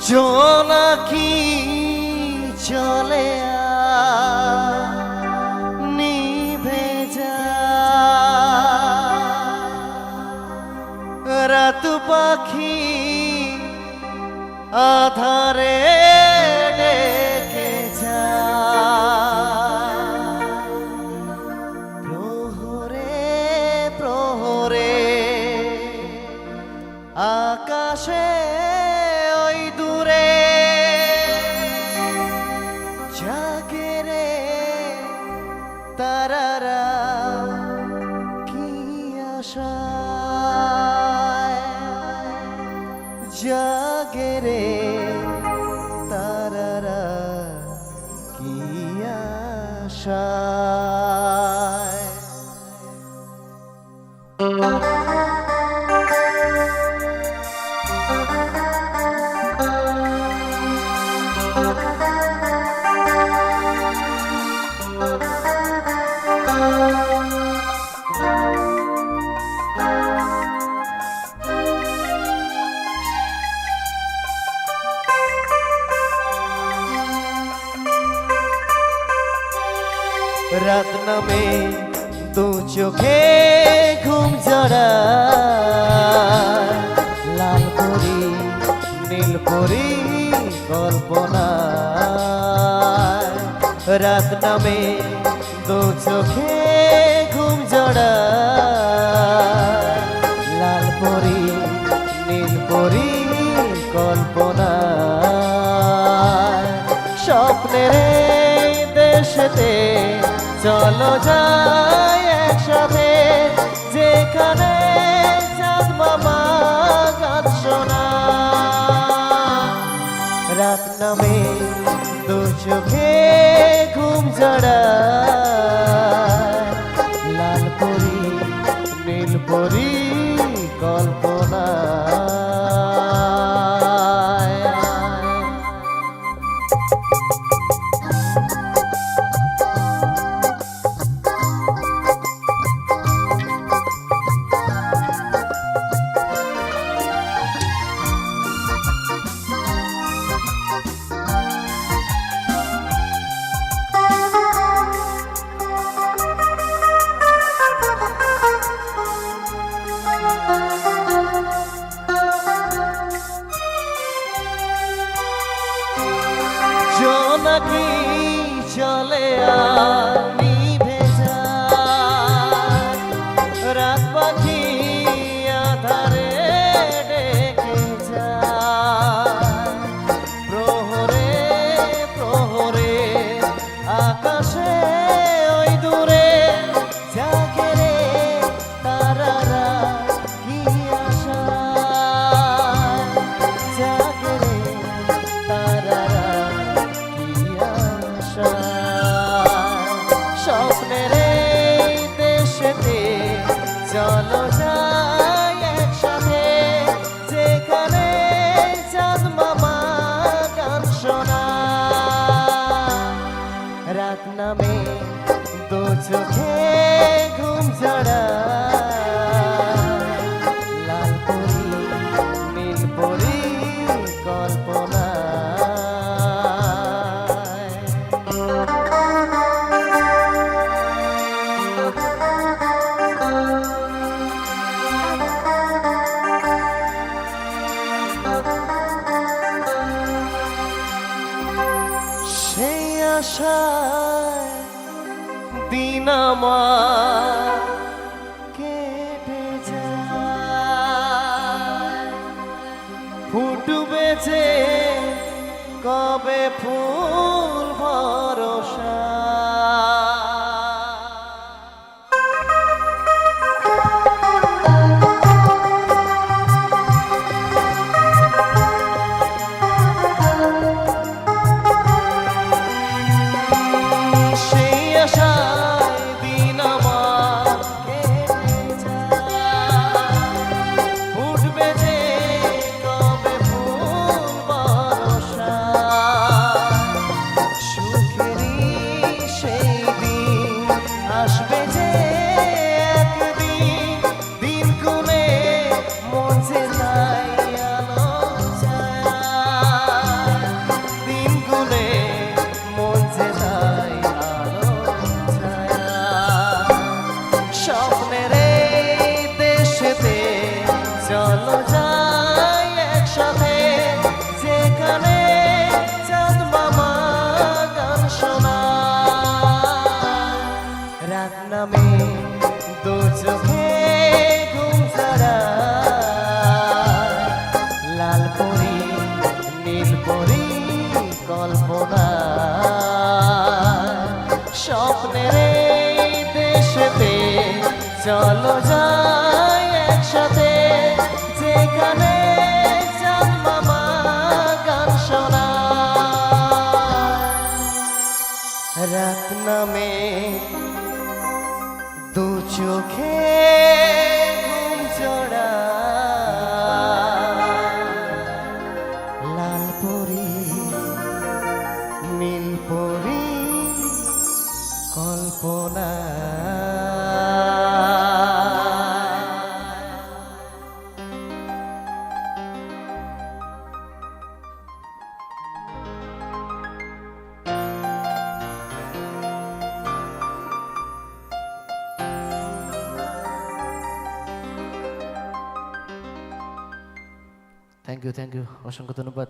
পাখি চলে নিভে রাত পাখি আধারে তারারা কি আশায়? জাগে রে তারারা কি আশায়? রাত নামে দু চোখে ঘুম জড়া লাল পরি নীল পরি কল্পনা রাত নামে দু চোখে ঘুম জড়া চলো যাই একসাথে? যেখানে চাঁদ মামা রাত নামে চোখে ঘুম জড়া জোনাকি চলে আমি স্বপ্নের দেশেতে? চলো যাই একসাথে। যেখানে চাঁদ মামা গান শোনা রাত নামে দু চোখে ঘুম জড়া আশায় দিন আমার কেটে যায়। ফুটবে যে কবে ফুল সেই দিন আসবে নামে দু চোখে জোড়া লাল পরি নীল পরি কল্পনা। থ্যাংক ইউ থ্যাংক ইউ অসংখ্য ধন্যবাদ